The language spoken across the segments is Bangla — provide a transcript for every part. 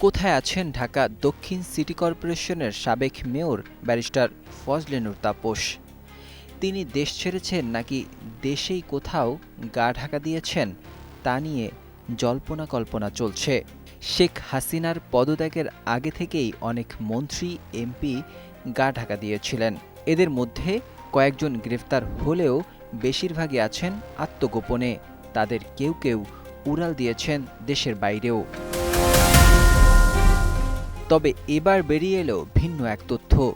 কোথায় আছেন ঢাকা দক্ষিণ সিটি কর্পোরেশনের সাবেক মেয়র ব্যারিস্টার ফজলেনুর তাপস? তিনি দেশ ছেড়েছেন নাকি দেশেই কোথাও গা ঢাকা দিয়েছেন তা নিয়ে জল্পনা কল্পনা চলছে। শেখ হাসিনার পদত্যাগের আগে থেকেই অনেক মন্ত্রী, এমপি গা ঢাকা দিয়েছিলেন। এদের মধ্যে কয়েকজন গ্রেফতার হলেও বেশিরভাগই আছেন আত্মগোপনে। তাদের কেউ কেউ উড়াল দিয়েছেন দেশের বাইরেও। তবে এবার বেরিয়ে এলো ভিন্ন এক তথ্য।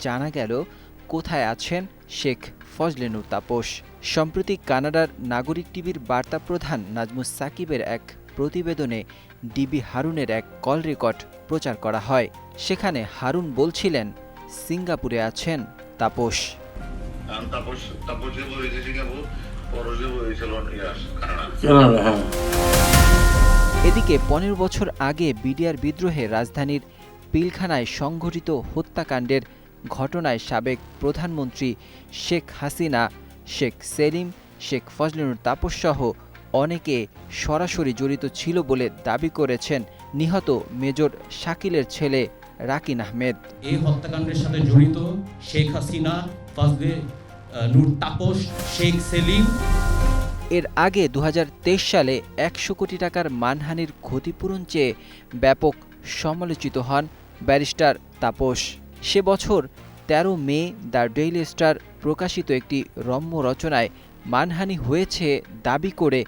জানা গেল, কোথায় আছেন শেখ ফজলেনুর তাপস। সম্প্রতি কানাডার নাগরিক টিভির বার্তা প্রধান নাজমুস সাকিবের এক প্রতিবেদনে ডিবি হারুনের এক কল রেকর্ড প্রচার করা হয়। সেখানে হারুন বলছিলেন, সিঙ্গাপুরে আছেন তাপস। yung কানাডা হ্যাঁ। এদিকে পনেরো বছর আগে বিডিআর বিদ্রোহে রাজধানীর পিলখানায় সংঘটিত হত্যাকাণ্ডের ঘটনায় সাবেক প্রধানমন্ত্রী শেখ হাসিনা শেখ সেলিম শেখ ফজলুর তাপস সহ অনেকে সরাসরি জড়িত ছিল বলে দাবি করেছেন নিহত মেজর শাকিলের ছেলে রাকিন আহমেদ। এই হত্যাকাণ্ডের সাথে জড়িত শেখ হাসিনা ফাজলে নূর তাপস, শেখ সেলিম। এর আগে দু হাজার তেইশ সালে একশো কোটি টাকার মানহানির ক্ষতিপূরণ চেয়ে ব্যাপক সমালোচিত হন ব্যারিস্টার তাপস। সে বছর ১৩ মে দ্য ডেইলি স্টার প্রকাশিত একটি রম্য রচনায় মানহানি হয়েছে দাবি করে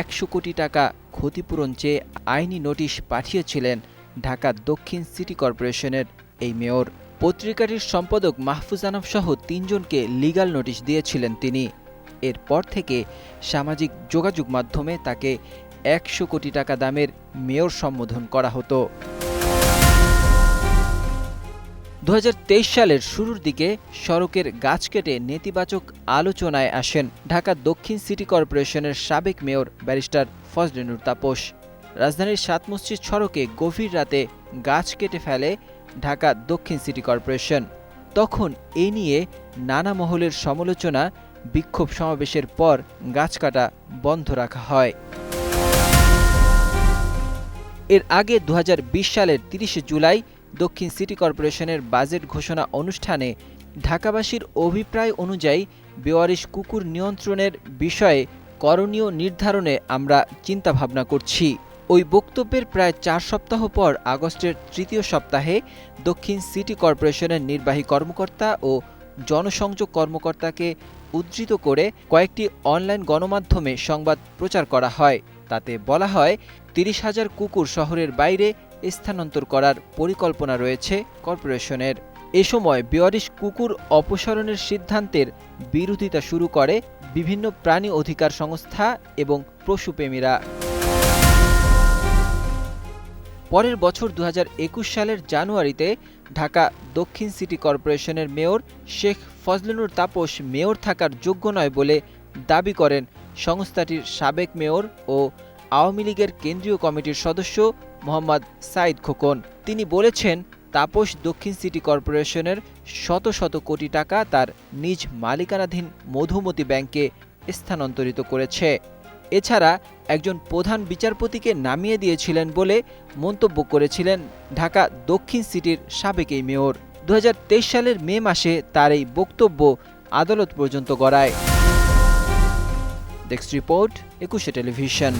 একশো কোটি টাকা ক্ষতিপূরণ চেয়ে আইনি নোটিশ পাঠিয়েছিলেন ঢাকা দক্ষিণ সিটি কর্পোরেশনের এই মেয়র। পত্রিকাটির সম্পাদক মাহফুজ আনাম সহ তিনজনকে লিগ্যাল নোটিশ দিয়েছিলেন তিনি। এরপর থেকে সামাজিক যোগাযোগ মাধ্যমে তাকে একশো কোটি টাকা দামের মেয়র সম্বোধন করা হতো। দু হাজার তেইশ সালের শুরুর দিকে সড়কের গাছ কেটে নেতিবাচক আলোচনায় আসেন ঢাকা দক্ষিণ সিটি কর্পোরেশনের সাবেক মেয়র ব্যারিস্টার ফজলেনুর তাপস। রাজধানীর সাত মসজিদ সড়কে গভীর রাতে গাছ কেটে ফেলে ঢাকা দক্ষিণ সিটি কর্পোরেশন। তখন এ নিয়ে নানা মহলের সমালোচনা, বিক্ষোভ সমাবেশের পর গাছ কাটা বন্ধ রাখা হয়। এর আগে দু হাজার বিশ সালের তিরিশে জুলাই দক্ষিণ সিটি কর্পোরেশনের বাজেট ঘোষণা অনুষ্ঠানে ঢাকাবাসীর অভিপ্রায় অনুযায়ী বেওয়ারিশ কুকুর নিয়ন্ত্রণের বিষয়ে করণীয় নির্ধারণে আমরা চিন্তাভাবনা করছি। ওই বক্তব্যের প্রায় চার সপ্তাহ পর আগস্টের তৃতীয় সপ্তাহে দক্ষিণ সিটি কর্পোরেশনের নির্বাহী কর্মকর্তা ও জনসংযোগ কর্মকর্তাকে উদ্ধৃত করে কয়েকটি অনলাইন গণমাধ্যমে সংবাদ প্রচার করা হয়। তাতে বলা হয়, তিরিশ হাজার কুকুর শহরের বাইরে স্থানান্তর করার পরিকল্পনা রয়েছে কর্পোরেশনের। এ সময় বেয়ারিশ কুকুর অপসারণের সিদ্ধান্তের বিরোধিতা শুরু করে বিভিন্ন প্রাণী অধিকার সংস্থা এবং পশুপ্রেমীরা। পরের বছর দু হাজার একুশ সালের জানুয়ারিতে ঢাকা দক্ষিণ সিটি কর্পোরেশনের মেয়র শেখ ফজলুনুর তাপস মেয়র থাকার যোগ্য নয় বলে দাবি করেন সংস্থাটির সাবেক মেয়র ও আওয়ামী লীগের কেন্দ্রীয় কমিটির সদস্য মোহাম্মদ সাইদ খোকন। তিনি বলেছেন, তাপস দক্ষিণ সিটি কর্পোরেশনের শত শত কোটি টাকা তার নিজ মালিকানাধীন মধুমতি ব্যাংকে স্থানান্তরিত করেছে। এছাড়া একজন প্রধান বিচারপতিকে নামিয়ে দিয়েছিলেন বলে মন্তব্য করেছিলেন ঢাকা দক্ষিণ সিটির সাবেক এই মেয়র। দু হাজার তেইশ সালের মে মাসে তার এই বক্তব্য আদালত পর্যন্ত গড়ায়। Desk report Ekushey television.